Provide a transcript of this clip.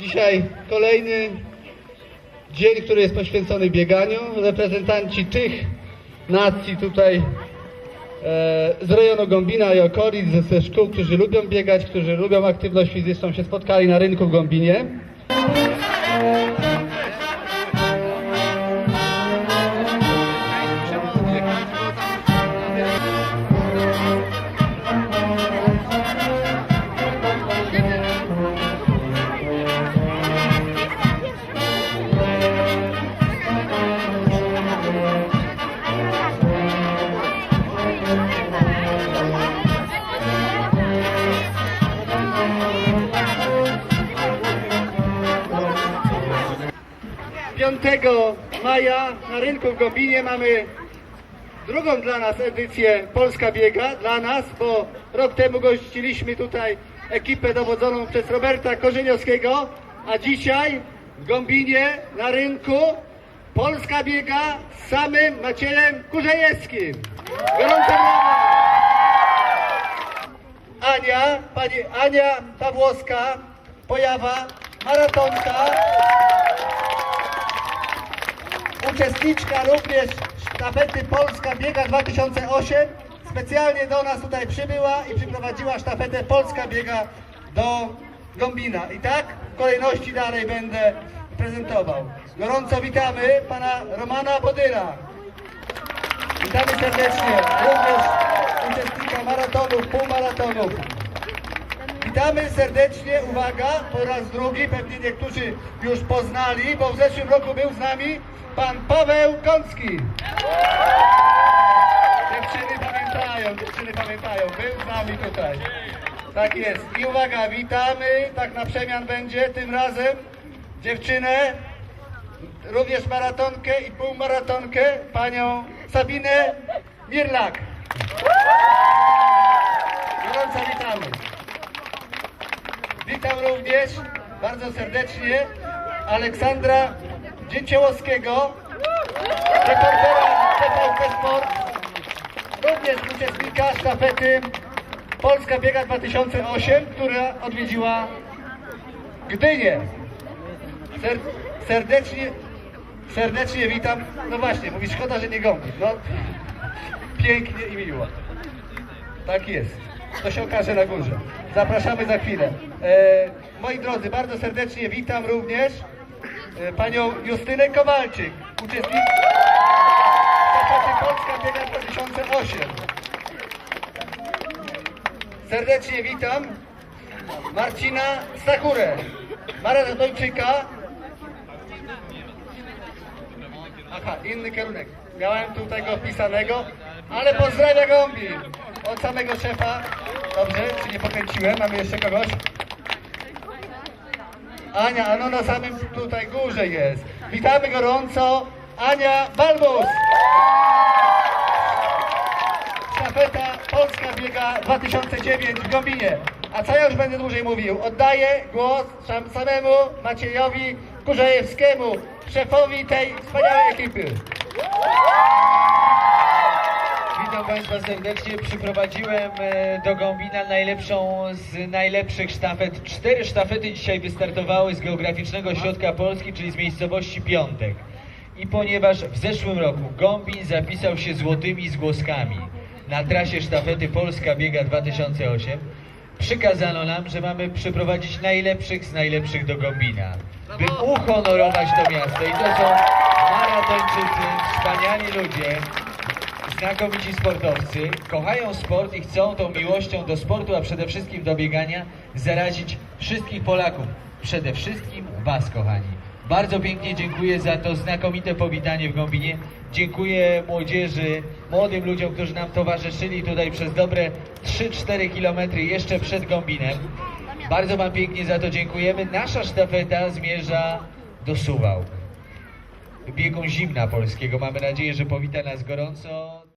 Dzisiaj kolejny dzień, który jest poświęcony bieganiu. Reprezentanci tych nacji tutaj e, z rejonu Gąbina i okolic, ze, ze szkół, którzy lubią biegać, którzy lubią aktywność fizyczną, się spotkali na rynku w Gąbinie. 5 maja na rynku w Gobinie mamy drugą dla nas edycję Polska Biega, dla nas, bo rok temu gościliśmy tutaj ekipę dowodzoną przez Roberta Korzeniowskiego, a dzisiaj w Gąbinie na rynku Polska biega z samym Maciejem Kurzejewskim. Gorące brawa! Ania, pani Ania Pawłowska, pojawa, maratonka uczestniczka również sztafety Polska Biega 2008 specjalnie do nas tutaj przybyła i przyprowadziła sztafetę Polska Biega do Gombina. I tak w kolejności dalej będę prezentował. Gorąco witamy pana Romana Bodyra. Witamy serdecznie również uczestnika maratonów, półmaratonów. Witamy serdecznie, uwaga, po raz drugi, pewnie niektórzy już poznali, bo w zeszłym roku był z nami pan Paweł Kącki. Dziewczyny pamiętają, dziewczyny pamiętają, był z nami tutaj. Tak jest. I uwaga, witamy, tak na przemian będzie tym razem dziewczynę, również maratonkę i półmaratonkę, panią Sabinę Mirlak. Gorąco witamy. Witam również bardzo serdecznie Aleksandra Dzięciołowskiego, reportera TVP Sport, również uczestnika sztafety Polska Biega 2008, która odwiedziła Gdynię. Ser, serdecznie, serdecznie witam. No właśnie, mówi szkoda, że nie gąbi. No, pięknie i miło. Tak jest. To się okaże na górze. Zapraszamy za chwilę. E, moi drodzy, bardzo serdecznie witam również panią Justynę Kowalczyk, uczestniczkę Polska Biega 2008. Serdecznie witam Marcina Sakurę, maratończyka. Aha, inny kierunek. Miałem tutaj go wpisanego, ale pozdrawia Gombi od samego szefa. Dobrze, czy nie pokręciłem? Mamy jeszcze kogoś? Ania, a no na samym tutaj górze jest. Witamy gorąco. Ania Balbus. Sztafeta Polska biega 2009 w Gombinie. A co ja już będę dłużej mówił? Oddaję głos sam- samemu Maciejowi Kurzejewskiemu, szefowi tej wspaniałej ekipy. Państwa serdecznie. Przyprowadziłem e, do Gombina najlepszą z najlepszych sztafet. Cztery sztafety dzisiaj wystartowały z geograficznego środka Polski, czyli z miejscowości Piątek. I ponieważ w zeszłym roku Gombin zapisał się złotymi zgłoskami na trasie sztafety Polska Biega 2008, przykazano nam, że mamy przyprowadzić najlepszych z najlepszych do Gombina, by uhonorować to miasto. I to są maratończycy, wspaniali ludzie, znakomici sportowcy, kochają sport i chcą tą miłością do sportu, a przede wszystkim do biegania zarazić wszystkich Polaków. Przede wszystkim Was, kochani. Bardzo pięknie dziękuję za to znakomite powitanie w Gąbinie. Dziękuję młodzieży, młodym ludziom, którzy nam towarzyszyli tutaj przez dobre 3-4 kilometry jeszcze przed Gąbinem. Bardzo Wam pięknie za to dziękujemy. Nasza sztafeta zmierza do Suwałk biegu zimna polskiego. Mamy nadzieję, że powita nas gorąco.